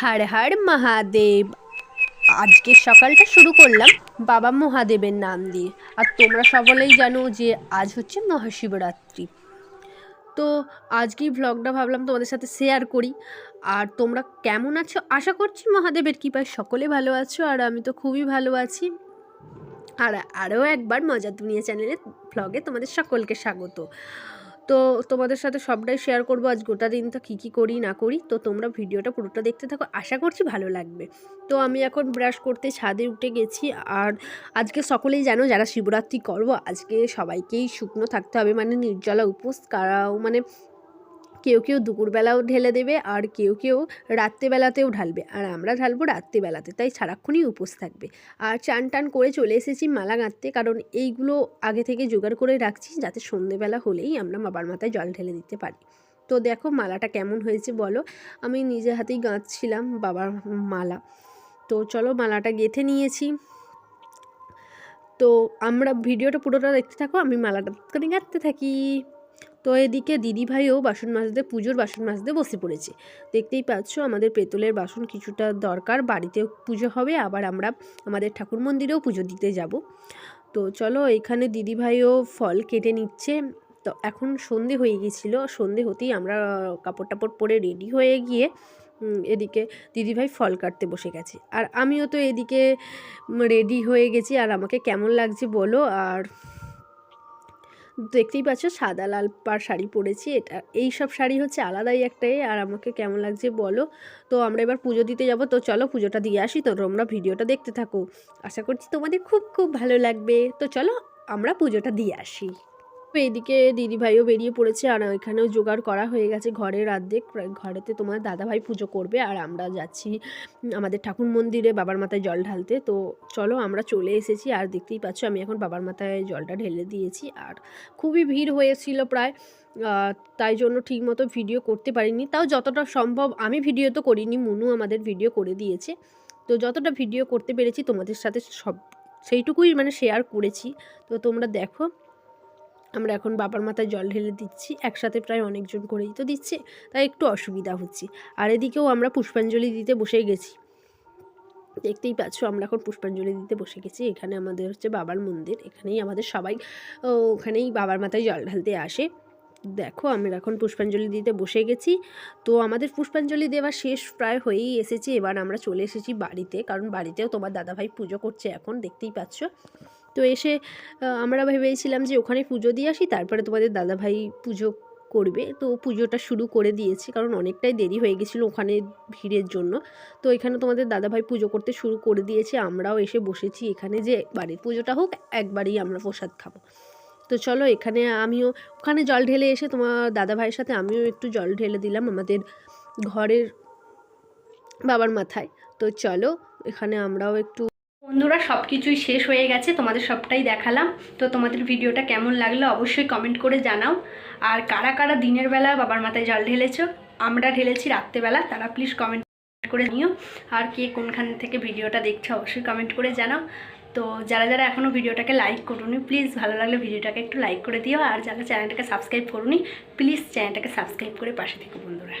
হার হার মহাদেব। আজকে সকালটা শুরু করলাম বাবা মহাদেবের নাম দিয়ে। আর তোমরা সকলেই জানো যে আজ হচ্ছে মহাশিবরাত্রি। তো আজকেই ভ্লগটা ভাবলাম তোমাদের সাথে শেয়ার করি। আর তোমরা কেমন আছো? আশা করছি মহাদেবের কৃপায় সকলে ভালো আছো আর আমি তো খুবই ভালো আছি। আর আরও একবার মজা দুনিয়া চ্যানেলে ভ্লগে তোমাদের সকলকে স্বাগত। তো তোমাদের সাথে সবটাই শেয়ার করব। আজ গোটা দিনটা কী কী করি, না করি। তো তোমরা ভিডিওটা পুরোটা দেখতে থাকো। আশা করছি ভালো লাগবে। তো আমি এখন ব্রাশ করতে ছাদে উঠে গেছি। আর আজকে সকলেই জানো যারা শিবরাত্রি করব, আজকে সবাইকেই শুকনো থাকতে হবে। মানে নির্জলা উপোস কারাও মানে কেউ কেউ দুপুরবেলাও ঢেলে দেবে আর কেউ কেউ রাত্রেবেলাতেও ঢালবে। আর আমরা ঢালবো রাত্রেবেলাতে, তাই সারাক্ষণই উপোস থাকবে। আর চান টান করে চলে এসেছি মালা গাঁথতে, কারণ এইগুলো আগে থেকে জোগাড় করে রাখছি যাতে সন্ধেবেলা হলেই আমরা বাবার মাথায় জল ঢেলে দিতে পারি। তো দেখো মালাটা কেমন হয়েছে বলো? আমি নিজে হাতেই গাঁথছিলাম বাবার মালা। তো চলো মালাটা গেঁথে নিয়েছি। তো আমরা ভিডিওটা পুরোটা দেখতে থাকো, আমি মালাটা করে গাঁথতে থাকি। তো এদিকে দিদিভাইও বাসন মাজতে, পুজোর বাসন মাজতে বসে পড়েছে। দেখতেই পাচ্ছ আমাদের পেতলের বাসন কিছুটা দরকার, বাড়িতেও পুজো হবে, আবার আমরা আমাদের ঠাকুর মন্দিরেও পুজো দিতে যাব। তো চলো এখানে দিদিভাইও ফল কেটে নিচ্ছে। তো এখন সন্ধে হয়ে গিয়েছিল সন্ধে হতেই আমরা কাপড় টাপড় পরে রেডি হয়ে গিয়ে এদিকে দিদিভাই ফল কাটতে বসে গেছে। আর আমিও তো এদিকে রেডি হয়ে গেছি, আর আমাকে কেমন লাগছে বলো, আর দেখতেই পাচ্ছ সাদা লাল পার শাড়ি পরেছি, এটা এই সব শাড়ি হচ্ছে আলাদাই একটাই আর আমাকে কেমন লাগছে বলো। তো আমরা এবার পুজো দিতে যাব, তো চলো পুজোটা দিয়ে আসি, তো তোমরা ভিডিওটা দেখতে থাকো। আশা করছি তোমাদের খুব খুব ভালো লাগবে, তো চলো আমরা পুজোটা দিয়ে আসি। এদিকে দিদিভাইও বেরিয়ে পড়েছে আর এখানেও জোগাড় করা হয়ে গেছে ঘরের অর্ধেক। ঘরেতে তোমার দাদাভাই পুজো করবে আর আমরা যাচ্ছি আমাদের ঠাকুর মন্দিরে বাবার মাথায় জল ঢালতে। তো চলো আমরা চলে এসেছি আর দেখতেই পাচ্ছ আমি এখন বাবার মাথায় জলটা ঢেলে দিয়েছি আর খুবই ভিড় হয়েছিল প্রায়। তাই জন্য ঠিকমতো ভিডিও করতে পারিনি। তাও যতটা সম্ভব আমি ভিডিও তো করিনি, মুনু আমাদের ভিডিও করে দিয়েছে। তো যতটা ভিডিও করতে পেরেছি তোমাদের সাথে সব, সেইটুকুই মানে শেয়ার করেছি। তো তোমরা দেখো। আমরা এখন বাবার মাথায় জল ঢেলে দিচ্ছি, একসাথে প্রায় অনেকজন করেই তো দিচ্ছে, তাই একটু অসুবিধা হচ্ছে। আর এদিকেও আমরা পুষ্পাঞ্জলি দিতে বসে গেছি। দেখতেই পাচ্ছ, আমরা এখন পুষ্পাঞ্জলি দিতে বসে গেছি। এখানে আমাদের হচ্ছে বাবার মন্দির, এখানেই আমাদের সবাই ওখানেই বাবার মাথায় জল ঢালতে আসে। দেখো, আমরা এখন পুষ্পাঞ্জলি দিতে বসে গেছি। তো আমাদের পুষ্পাঞ্জলি দেওয়া শেষ প্রায় হয়েই এসেছি। এবার আমরা চলে এসেছি বাড়িতে, কারণ বাড়িতেও তোমার দাদাভাই পুজো করছে এখন, দেখতেই পাচ্ছ। তো এসে আমরা ভেবেছিলাম যে ওখানে পুজো দিয়ে আসি, তারপরে তোমাদের দাদাভাই পুজো করবে। তো পুজোটা শুরু করে দিয়েছি, কারণ অনেকটাই দেরি হয়ে গেছিল ওখানে ভিড়ের জন্য। তো এখানে তোমাদের দাদাভাই পুজো করতে শুরু করে দিয়েছে, আমরাও এসে বসেছি এখানে যে বাড়ির পুজোটা হোক, একবারই আমরা প্রসাদ খাব। তো চলো এখানে আমিও, ওখানে জল ঢেলে এসে তোমার দাদাভাইয়ের সাথে আমিও একটু জল ঢেলে দিলাম আমাদের ঘরের বাবার মাথায়। তো চলো এখানে আমরাও একটু বন্ধুরা সব কিছুই শেষ হয়ে গেছে, তোমাদের সবটাই দেখালাম। তো তোমাদের ভিডিওটা কেমন লাগল অবশ্যই কমেন্ট করে জানাও। আর কারা কারা দিনের বেলা বাবার মাথায় জল ঢেলেছো, আমরা ঢেলেছি রাত্রেবেলা, তারা প্লিজ কমেন্ট করে নিও আর কে কোনখান থেকে ভিডিওটা দেখছ অবশ্যই কমেন্ট করে জানাও। তো যারা যারা এখনও ভিডিওটাকে লাইক করুনি প্লিজ ভালো লাগলে ভিডিওটাকে একটু লাইক করে দিও। আর যারা চ্যানেলটাকে সাবস্ক্রাইব করুনি প্লিজ চ্যানেলটাকে সাবস্ক্রাইব করে পাশে থেকো বন্ধুরা।